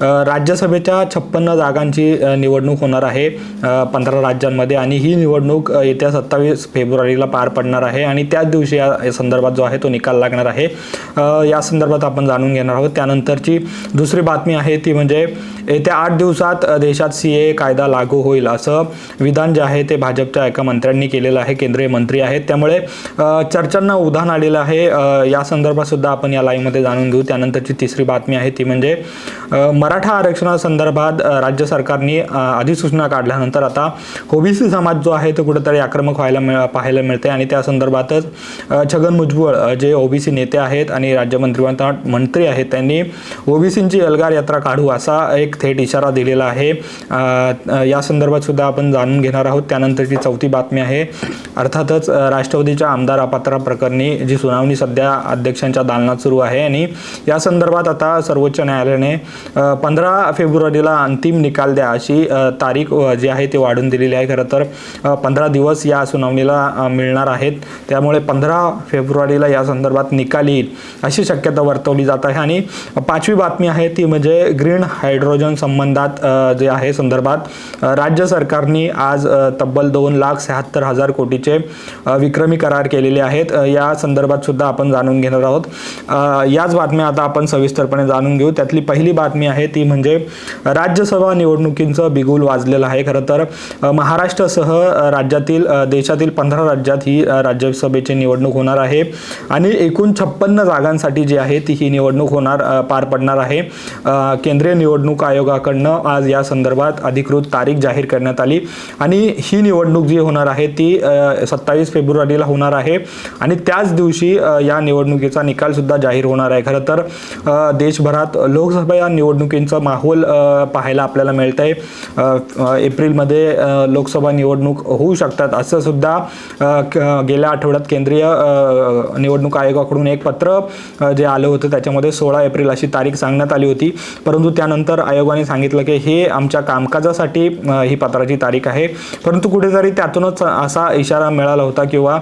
राज्यसभेच्या छप्पन्न जागांची निवडणूक होणार आहे पंधरा राज्यांमध्ये आणि ही निवडणूक येत्या सत्तावीस फेब्रुवारीला पार पडणार आहे आणि त्याच दिवशी या संदर्भात जो आहे तो निकाल लागणार आहे. या संदर्भात आपण जाणून घेणार आहोत. त्यानंतरची दुसरी बातमी आहे ती म्हणजे येत्या आठ दिवसात देशात सी ए कायदा लागू होईल असं विधान जे आहे ते भाजपच्या एका मंत्र्यांनी केलेलं आहे. केंद्रीय मंत्री आहेत. त्यामुळे चर्चांना उधाण आलेलं आहे. या संदर्भात सुद्धा आपण या लाईव्हमध्ये जाणून घेऊ. त्यानंतरची तिसरी बातमी आहे ती म्हणजे मराठा आरक्षणासंदर्भात राज्य सरकारने अधिसूचना काढल्यानंतर आता ओबीसी समाज जो आहे तो कुठेतरी आक्रमक व्हायला मिळ पाहायला मिळते आणि त्या संदर्भातच छगन भुजबळ जे ओबीसी नेते आहेत आणि राज्यमंत्री मंत्री आहेत त्यांनी ओबीसींची एल्गार यात्रा काढू असा एक थेट इशारा दिलेला आहे. या संदर्भात सुद्धा आपण जाणून घेणार आहोत. त्यानंतरची चौथी बातमी आहे. अर्थातच राष्ट्रवादीच्या आमदार अपात्रा प्रकरणी जी सुनावणी सध्या अध्यक्षांच्या दालनात सुरू आहे आणि या संदर्भात आता सर्वोच्च न्यायालयाने पंधरा फेब्रुवारीला अंतिम निकाल द्या अशी तारीख जी आहे ती वाढून दिलेली आहे. खरं तर पंधरा दिवस या सुनावणीला मिळणार आहेत. त्यामुळे पंधरा फेब्रुवारीला या संदर्भात निकाल येईल अशी शक्यता वर्तवली जात आहे. आणि पाचवी बातमी आहे ती म्हणजे ग्रीन हायड्रोजन संबंधात जे आहे संदर्भात राज्य सरकारने आज तब्बल दोन लाख शहात्तर हजार कोटीचे विक्रमी करार केलेले आहेत. या संदर्भात सुद्धा आपण जाणून घेणार आहोत. याच बातम्या आता आपण सविस्तरपणे जाणून घेऊ. त्यातली पहिली बातमी आहे ती म्हणजे राज्यसभा निवडणुकींचं बिगुल वाजलेलं आहे. खरं तर महाराष्ट्रासह राज्यातील देशातील पंधरा राज्यात ही राज्यसभेची निवडणूक होणार आहे. आणि एकूण छप्पन्न जागांसाठी जी आहे ती ही निवडणूक होणार पार पडणार आहे. केंद्रीय निवडणूक आयोगाकडनं आज या संदर्भात अधिकृत तारीख जाहीर करण्यात आली. आणि ही निवडणूक जी होणार आहे ती सत्तावीस फेब्रुवारीला होणार आहे. आणि त्याच दिवशी या निवडणुकीचा निकाल सुद्धा जाहीर होणार आहे. खरं तर देशभरात लोकसभा या निवडणुकी निवडणुकींचा माहोल पाहायला आपल्याला मिळत आहे एप्रिलमध्ये लोकसभा निवडणूक होऊ शकतात असं सुद्धा गेल्या आठवड्यात केंद्रीय निवडणूक आयोगाकडून एक पत्र जे आलं होतं त्याच्यामध्ये सोळा एप्रिल अशी तारीख सांगण्यात आली होती. परंतु त्यानंतर आयोगाने सांगितलं की हे आमच्या कामकाजासाठी ही पत्राची तारीख आहे. परंतु कुठेतरी त्यातूनच असा इशारा मिळाला होता किंवा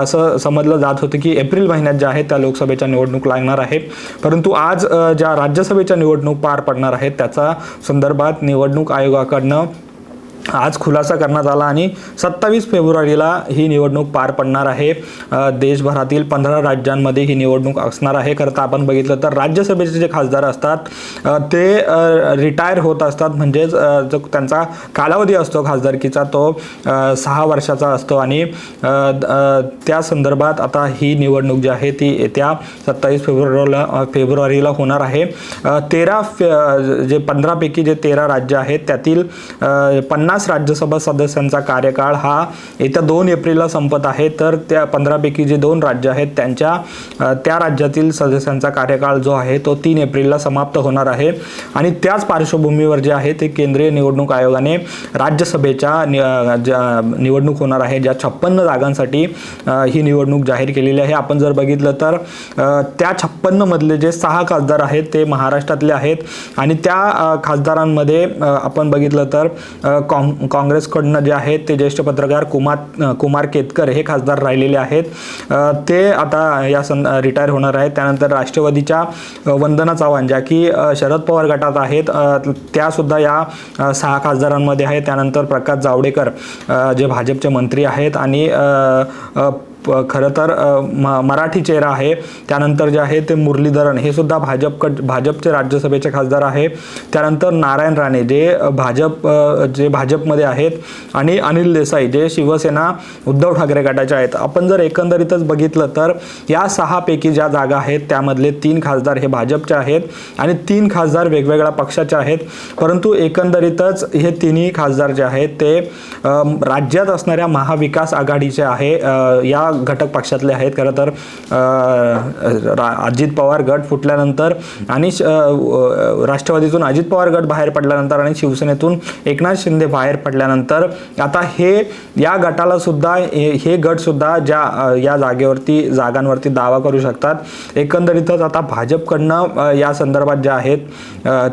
असं समजलं जात होतं की एप्रिल महिन्यात ज्या आहेत त्या लोकसभेच्या निवडणूक लागणार आहे परंतु आज ज्या राज्यसभेच्या निवडणूक पार पडणार आहेत. त्याचा संदर्भात निवडणूक आयोगाकडनं आज खुलासा करण्यात आला आणि सत्तावीस फेब्रुवारीला ही निवडणूक पार पडणार आहे. देशभरातील पंधरा राज्यांमध्ये ही निवडणूक असणार आहे. खरं तर आपण बघितलं तर राज्यसभेचे जे खासदार असतात ते रिटायर होत असतात. म्हणजेच जो त्यांचा कालावधी असतो खासदारकीचा तो सहा वर्षाचा असतो आणि त्या संदर्भात आता ही निवडणूक जी आहे ती येत्या सत्तावीस फेब्रुवारीला फेब्रुवारीला होणार आहे. तेरा फे जे पंधरापैकी जे तेरा राज्य आहेत त्यातील पन्नास राज्यसभा सदस्यांचा कार्यकाळ हा येत्या दोन एप्रिलला संपत आहे. तर त्या पंधरापैकी जे दोन राज्य आहेत त्यांच्या त्या राज्यातील सदस्यांचा कार्यकाळ जो आहे तो तीन एप्रिलला समाप्त होणार आहे. आणि त्याच पार्श्वभूमीवर जे आहे ते केंद्रीय निवडणूक आयोगाने राज्यसभेच्या नि- ज्या निवडणूक होणार आहे ज्या छप्पन्न जागांसाठी ही निवडणूक जाहीर केलेली आहे. आपण जर बघितलं तर त्या छप्पन्नमधले जे सहा खासदार आहेत ते महाराष्ट्रातले आहेत. आणि त्या खासदारांमध्ये आपण बघितलं तर अ, काँग काँग्रेसकडनं जे आहेत ते ज्येष्ठ पत्रकार कुमार कुमार केतकर हे खासदार राहिलेले आहेत. ते आता या सं रिटायर होणार आहेत. त्यानंतर राष्ट्रवादीच्या वंदना चव्हाण ज्या की शरद पवार गटात आहेत त्यासुद्धा या सहा खासदारांमध्ये आहेत. त्यानंतर प्रकाश जावडेकर जे भाजपचे मंत्री आहेत आणि खरं तर म- मराठी चेहरा आहे. त्यानंतर जे आहे ते मुरलीधरन. हे सुद्धा भाजप भाजपचे राज्यसभेचे खासदार आहे. त्यानंतर नारायण राणे जे भाजप जे भाजपमध्ये आहेत. आणि अनिल देसाई जे शिवसेना उद्धव ठाकरे गटाचे आहेत. आपण जर एकंदरीतच बघितलं तर या सहापैकी ज्या जागा आहेत त्यामधले तीन खासदार हे भाजपचे आहेत. आणि तीन खासदार वेगवेगळ्या पक्षाचे आहेत. परंतु एकंदरीतच हे तिन्ही खासदार जे आहेत ते राज्यात असणाऱ्या महाविकास आघाडीचे आहे. या घटक पक्षातले आहेत. खरं तर रा- अजित पवार गट फुटल्यानंतर आणि श- राष्ट्रवादीतून अजित पवार गट बाहेर पडल्यानंतर आणि शिवसेनेतून एकनाथ शिंदे बाहेर पडल्यानंतर आता हे या गटाला सुद्धा हे हे गट सुद्धा ज्या या जागेवरती जागांवरती दावा करू शकतात. एकंदरीतच आता भाजपकडनं या संदर्भात ज्या आहेत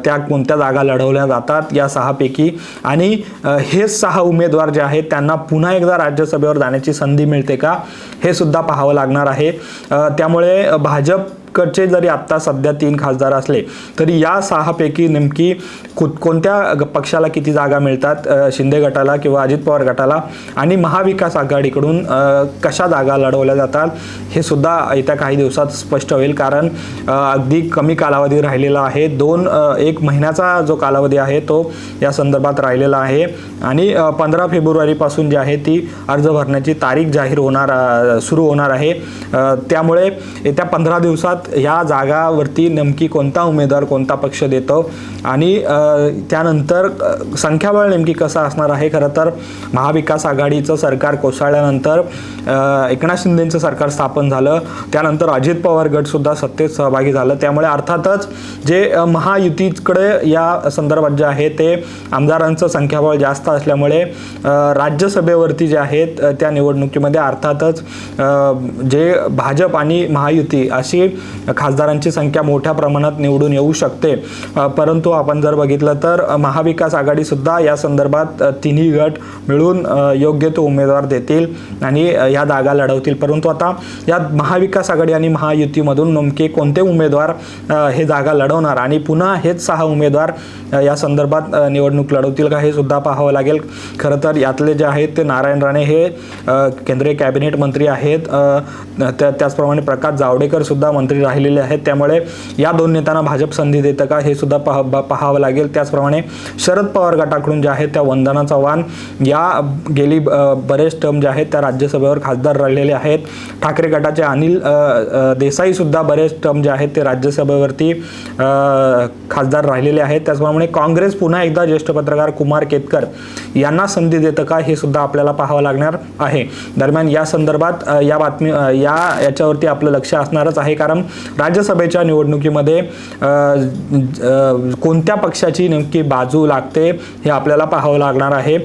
त्या कोणत्या जागा लढवल्या जातात या सहापैकी आणि हे हेच सहा उमेदवार जे आहेत त्यांना पुन्हा एकदा राज्यसभेवर जाण्याची संधी मिळते का? हे सुद्धा पाहावं लागणार आहे. त्यामुळे भाजप इकडचे जरी आत्ता सध्या तीन खासदार असले तरी या सहापैकी नेमकी कोणत्या ग- पक्षाला किती जागा मिळतात शिंदे गटाला किंवा अजित पवार गटाला? आणि महाविकास आघाडीकडून कशा जागा लढवल्या जातात हे सुद्धा येत्या काही दिवसात स्पष्ट होईल. कारण अगदी कमी कालावधी राहिलेला आहे. दोन एक महिन्याचा जो कालावधी आहे तो या संदर्भात राहिलेला आहे. आणि पंधरा फेब्रुवारीपासून जी आहे ती अर्ज भरण्याची तारीख जाहीर होणार सुरू होणार आहे. त्यामुळे येत्या पंधरा दिवसात ह्या जागावरती नेमकी कोणता उमेदवार कोणता पक्ष देतो? आणि त्यानंतर संख्याबळ नेमकी कसं असणार आहे? खरं तर महाविकास आघाडीचं सरकार कोसळल्यानंतर एकनाथ शिंदेचं सरकार स्थापन झालं. त्यानंतर अजित पवार गटसुद्धा सत्तेत सहभागी झालं. त्यामुळे अर्थातच जे महायुतीकडे या संदर्भात जे आहे ते आमदारांचं संख्याबळ जास्त असल्यामुळे राज्यसभेवरती जे आहेत त्या निवडणुकीमध्ये अर्थातच जे भाजप आणि महायुती अशी खासदारांची संख्या मोठ्या प्रमाणात निवडून येऊ शकते. परंतु आपण जर बघितलं तर महाविकास आघाडीसुद्धा या संदर्भात तिन्ही गट मिळून योग्य तो उमेदवार देतील आणि या जागा लढवतील. परंतु आता या महाविकास आघाडी आणि महायुतीमधून नेमके कोणते उमेदवार हे जागा लढवणार आणि पुन्हा हेच सहा उमेदवार या संदर्भात निवडणूक लढवतील का हे सुद्धा पाहावं लागेल. खरं तर यातले जे आहेत ते नारायण राणे हे केंद्रीय कॅबिनेट मंत्री आहेत. त्या त्याचप्रमाणे प्रकाश जावडेकर सुद्धा मंत्री राहिलेले आहेत. त्यामुळे या दोन नेत्यांना भाजप संधी देतं का हे सुद्धा पाहा पाहावं लागेल. त्याचप्रमाणे शरद पवार गटाकडून जे आहेत त्या वंदना चव्हाण या गेली बरेच टर्म जे आहेत त्या राज्यसभेवर खासदार राहिलेले आहेत. ठाकरे गटाचे अनिल देसाईसुद्धा देसाई सुद्धा बरेच टर्म जे आहेत ते राज्यसभेवरती खासदार राहिलेले आहेत. त्याचप्रमाणे काँग्रेस पुन्हा एकदा ज्येष्ठ पत्रकार कुमार केतकर यांना संधी देतं का हे सुद्धा आपल्याला पाहावं लागणार आहे. दरम्यान या संदर्भात या बातमी या याच्यावरती आपलं लक्ष असणारच आहे. कारण राज्यसभेच्या निवडणुकीमध्ये कोणत्या पक्षाची नेमकी बाजू लागते हे आपल्याला पाहावं लागणार आहे.